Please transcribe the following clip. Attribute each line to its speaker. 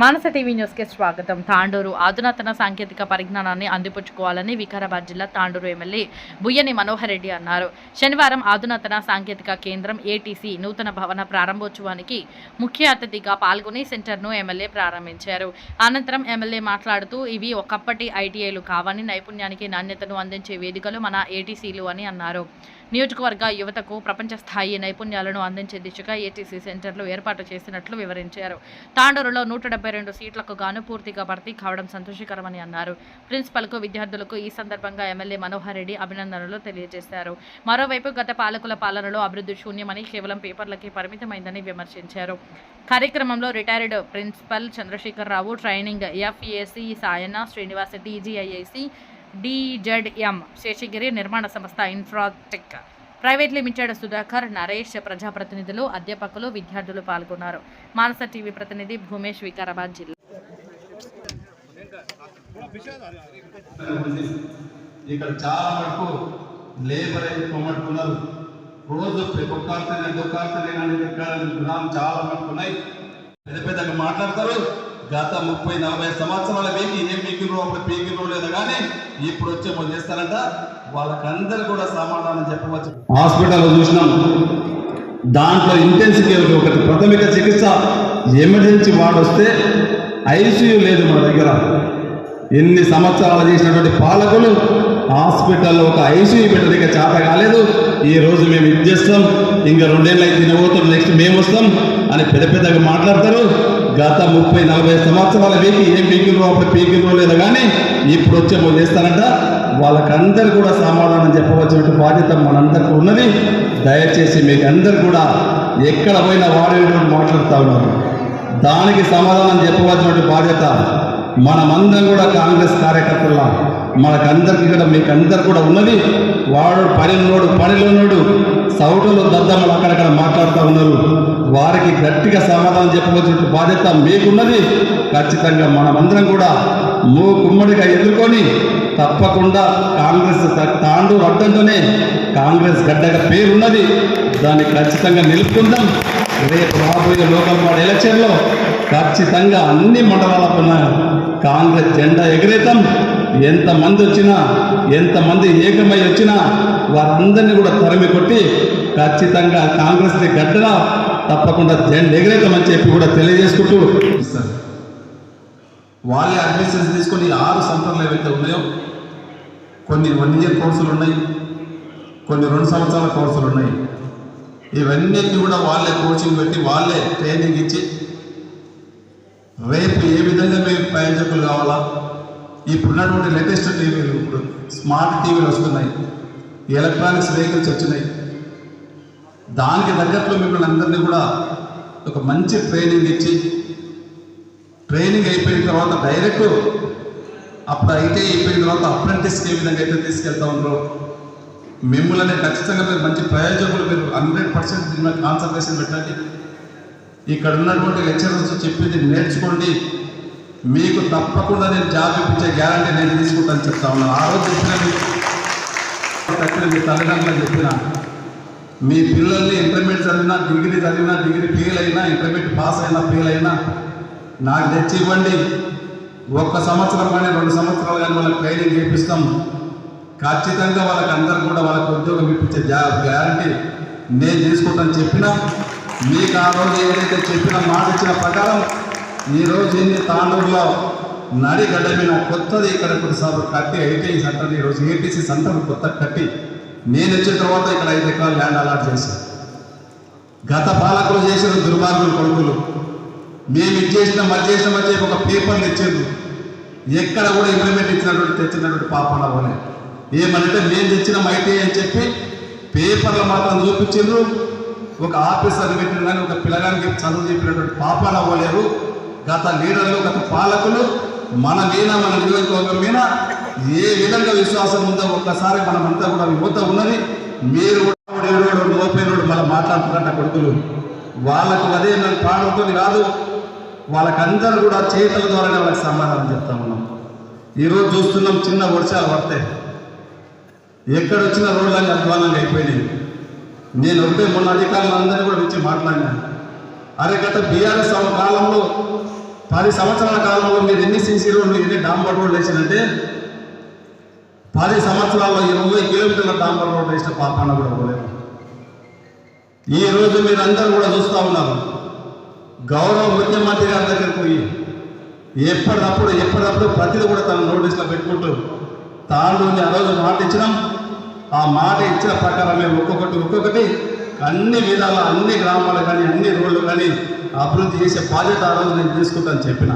Speaker 1: మానస TV న్యూస్కి స్వాగతం. తాండూరు అధునాతన సాంకేతిక పరిజ్ఞానాన్ని అందిపుచ్చుకోవాలని వికారాబాద్ జిల్లా తాండూరు ఎమ్మెల్యే బుయ్యని మనోహర్ రెడ్డి అన్నారు. శనివారం అధునాతన సాంకేతిక కేంద్రం ఏటీసీ నూతన భవన ప్రారంభోత్సవానికి ముఖ్య అతిథిగా పాల్గొని సెంటర్ను ఎమ్మెల్యే ప్రారంభించారు. అనంతరం ఎమ్మెల్యే మాట్లాడుతూ ఇవి ఒకప్పటి ఐటీఐలు కావని నైపుణ్యానికి నాణ్యతను అందించే వేదికలు మన ఏటీసీలు అని అన్నారు. నియోజకవర్గ యువతకు ప్రపంచ స్థాయి నైపుణ్యాలను అందించే దిశగా ఏటీసీ సెంటర్లు ఏర్పాటు చేసినట్లు వివరించారు. తాండూరులో నూట ముప్పై రెండు సీట్లకు గాను పూర్తిగా భర్తీ కావడం సంతోషకరమని అన్నారు. ప్రిన్సిపల్కు విద్యార్థులకు ఈ సందర్భంగా ఎమ్మెల్యే మనోహర్ రెడ్డి అభినందనలు తెలియజేశారు. మరోవైపు గత పాలకుల పాలనలో అభివృద్ధి శూన్యమని కేవలం పేపర్లకి పరిమితమైందని విమర్శించారు. కార్యక్రమంలో retired principal Chandrasekhar Rao training FAC Sayana Srinivas TGIIC DZM Seshagiri నిర్మాణ సంస్థ Infratech private limited Sudhakar Naresh ప్రజాప్రతినిధులు అధ్యాపకులు విద్యార్థులు పాల్గొన్నారు. మానస టీవీ ప్రతినిధి భూమేష్ వికారాబాద్ జిల్లా.
Speaker 2: ఇక్కడ చాలా లేబర్ అయితే రోజు చాలా పెద్ద పెద్దగా మాట్లాడతారు. గత ముప్పై నలభై సంవత్సరాల మీకు ఏం పీకిరో అప్పుడు పీకిరో లేదు కానీ ఇప్పుడు వచ్చే మనం చేస్తారంట. వాళ్ళకందరూ కూడా సమాధానం చెప్పవచ్చు. హాస్పిటల్లో చూసినాం. దాంట్లో ఇంటెన్సివ్ కేర్ ఒకటి ప్రాథమిక చికిత్స. ఎమర్జెన్సీ వార్డు వస్తే ఐసీయూ లేదు మన దగ్గర. ఎన్ని సంవత్సరాలు చేసినటువంటి పాలకులు హాస్పిటల్లో ఒక ఐసీయూ పెట్టడానికి చేత కాలేదు. ఈ రోజు మేము ఇది చేస్తాం. ఇంకా రెండేళ్ళు అయితే తినబోతాం నెక్స్ట్ మేము వస్తాం అని పెద్ద పెద్దగా మాట్లాడతారు. గత ముప్పై నలభై సంవత్సరాల వీకి ఏం పీకిరో అప్పుడు పీకిరో లేదు కానీ ఇప్పుడు వచ్చే మొదలు చేస్తారంట. వాళ్ళకందరూ కూడా సమాధానం చెప్పవలసిన బాధ్యత మనందరికీ ఉన్నది. దయచేసి మీకు అందరు కూడా ఎక్కడ పోయినా వాడేటువంటి మాట్లాడుతూ ఉన్నారు. దానికి సమాధానం చెప్పవలసిన బాధ్యత మనమందరం కూడా కాంగ్రెస్ కార్యకర్తల మనకందరికి కూడా మీకు అందరు కూడా ఉన్నది. వాడు పనిలోడు పనిలోనోడు సౌటలు దద్దమ్మలు అక్కడక్కడ మాట్లాడుతూ ఉన్నారు. వారికి గట్టిగా సమాధానం చెప్పవలసిన బాధ్యత మీకున్నది. ఖచ్చితంగా మనమందరం కూడా మూ కుమ్మడిగా ఎదుర్కొని తప్పకుండా కాంగ్రెస్ తాండు అడ్డంతోనే కాంగ్రెస్ గడ్డగా పేరున్నది. దాన్ని ఖచ్చితంగా నిలుపుకుందాం. రేపు రాబోయే లోకల్ బాడీ ఎలక్షన్లో ఖచ్చితంగా అన్ని మండలాలకున్న కాంగ్రెస్ జెండా ఎగరేతాం ఎంతమంది వచ్చినా ఎంతమంది ఏకమై వచ్చినా వారందరినీ కూడా తరిమి కొట్టి ఖచ్చితంగా కాంగ్రెస్ని గడ్డన తప్పకుండా జెండా ఎగరేతామని చెప్పి కూడా తెలియజేసుకుంటూ వాళ్ళే అడ్మిషన్స్ తీసుకొని ఆరు సెంటర్లు ఏవైతే ఉన్నాయో కొన్ని వన్ ఇయర్ కోర్సులు ఉన్నాయి కొన్ని రెండు సంవత్సరాల కోర్సులు ఉన్నాయి. ఇవన్నీ కూడా వాళ్ళే కోచింగ్ పెట్టి వాళ్ళే ట్రైనింగ్ ఇచ్చి రేపు ఏ విధంగా మేము ప్రయోజకులు కావాలా? ఇప్పుడున్నటువంటి లేటెస్ట్ టీవీలు ఇప్పుడు స్మార్ట్ టీవీలు వస్తున్నాయి. ఎలక్ట్రానిక్స్ వెహికల్స్ వచ్చినాయి. దానికి తగ్గట్లు మిమ్మల్ని అందరినీ కూడా ఒక మంచి ట్రైనింగ్ ఇచ్చి ట్రైనింగ్ అయిపోయిన తర్వాత డైరెక్ట్ అప్పుడు ఐటీ అయిపోయిన తర్వాత అప్రెంటిస్కి ఏ విధంగా అయితే తీసుకెళ్తా ఉన్నారో మిమ్మల్ని ఖచ్చితంగా మీరు మంచి ప్రయోజకులు మీరు హండ్రెడ్ పర్సెంట్ దీని మీద కాన్సన్ట్రేషన్ పెట్టండి. ఇక్కడ ఉన్నటువంటి లెక్చరర్స్ చెప్పింది నేర్చుకోండి. మీకు తప్పకుండా నేను జాబ్ ఇప్పించే గ్యారంటీ నేను తీసుకుంటాను చెప్తా ఉన్నాను ఆ రోజు చెప్పిన మీకు మీ తల్లిదండ్రులు చెప్పిన. మీ పిల్లల్ని ఇంటర్మీడియట్ చదివినా డిగ్రీ చదివినా డిగ్రీ ఫెయిల్ అయినా ఇంటర్మీడియట్ పాస్ అయినా ఫెయిల్ అయినా నాకు తెచ్చి ఇవ్వండి. ఒక్క సంవత్సరం కానీ రెండు సంవత్సరాలు కానీ వాళ్ళకి ట్రైనింగ్ చేపిస్తాం. ఖచ్చితంగా వాళ్ళకి అందరూ కూడా వాళ్ళకి ఉద్యోగం ఇప్పించే గ్యారంటీ నేను తీసుకుంటాను చెప్పినా మీకు ఆ రోజు ఏదైతే చెప్పిన మాట ఇచ్చిన ప్రకారం ఈ రోజు ఇన్ని తాండూరులో నడి గడ్డ మీద కొత్తది ఇక్కడ కొద్దిసార్లు కట్టి ఐటీఐ సెంటర్ ఈరోజు ఏటీసీ సెంటర్ కొత్త కట్టి నేను వచ్చిన తర్వాత ఇక్కడ ఐదు ఎకరాలు ల్యాండ్ అలాట్ చేశాను. గత పాలకులు చేసిన దుర్మార్గులు కొడుకులు మేము ఇది చేసిన మరి చేసిన మధ్య ఒక పేపర్లు ఇచ్చారు ఎక్కడ కూడా ఇంప్లిమెంట్ ఇచ్చినటువంటి తెచ్చినటువంటి పాపాలు అవ్వలే ఏమనంటే మేము తెచ్చిన ఐటీ అని చెప్పి పేపర్లు మాత్రం చూపించారు ఒక ఆఫీసర్ పెట్టిన కానీ ఒక పిల్లగానికి చదువు చెప్పినటువంటి పాపాలు అవ్వలేరు గత లీడర్లు గత పాలకులు మన మీద మన నియోజకవర్గం మీద ఏ విధంగా విశ్వాసం ఉందో ఒక్కసారి మనమంతా కూడా యువత ఉన్నది. మీరు కూడా రోపే రోడ్డు మళ్ళీ మాట్లాడుతున్నట్ట కొడుకులు. వాళ్ళకు అదే నన్ను ప్రాణంతో కాదు. వాళ్ళకందరూ కూడా చేతుల ద్వారానే వాళ్ళకి సమాధానం చెప్తా ఉన్నాం. ఈరోజు చూస్తున్నాం చిన్న వర్షాలు పడతాయి ఎక్కడ వచ్చిన రోడ్లన్నీ అధ్వానంగా అయిపోయినాయి నేను ఒకటే మొన్న అధికారులందరినీ కూడా వచ్చి మాట్లాడినాను అరే గత బీఆర్ఎస్ కాలంలో పది సంవత్సరాల కాలంలో మీరు ఎన్ని సీసీ రోడ్లు ఎన్ని డాంబర్ రోడ్లు వేసినంటే పది సంవత్సరాల్లో ఇరవై కిలోమీటర్ల డాంబర్ రోడ్ వేసిన పాపాన కూడా పోలేదు. ఈ రోజు మీరందరూ కూడా చూస్తూ ఉన్నారు. గౌరవ ముఖ్యమంత్రి గారి దగ్గరికి పోయి ఎప్పటికప్పుడు ఎప్పటికప్పుడు ప్రతిదీ కూడా తన నోటీసులో పెట్టుకుంటూ తాను ఆ రోజు మాట ఇచ్చినాం. ఆ మాట ఇచ్చిన ప్రకారమే ఒక్కొక్కటి ఒక్కొక్కటి అన్ని విధాల అన్ని గ్రామాలు కానీ అన్ని రోడ్లు కానీ అభివృద్ధి చేసే బాధ్యత ఆ రోజు నేను తీసుకుంటాను చెప్పిన.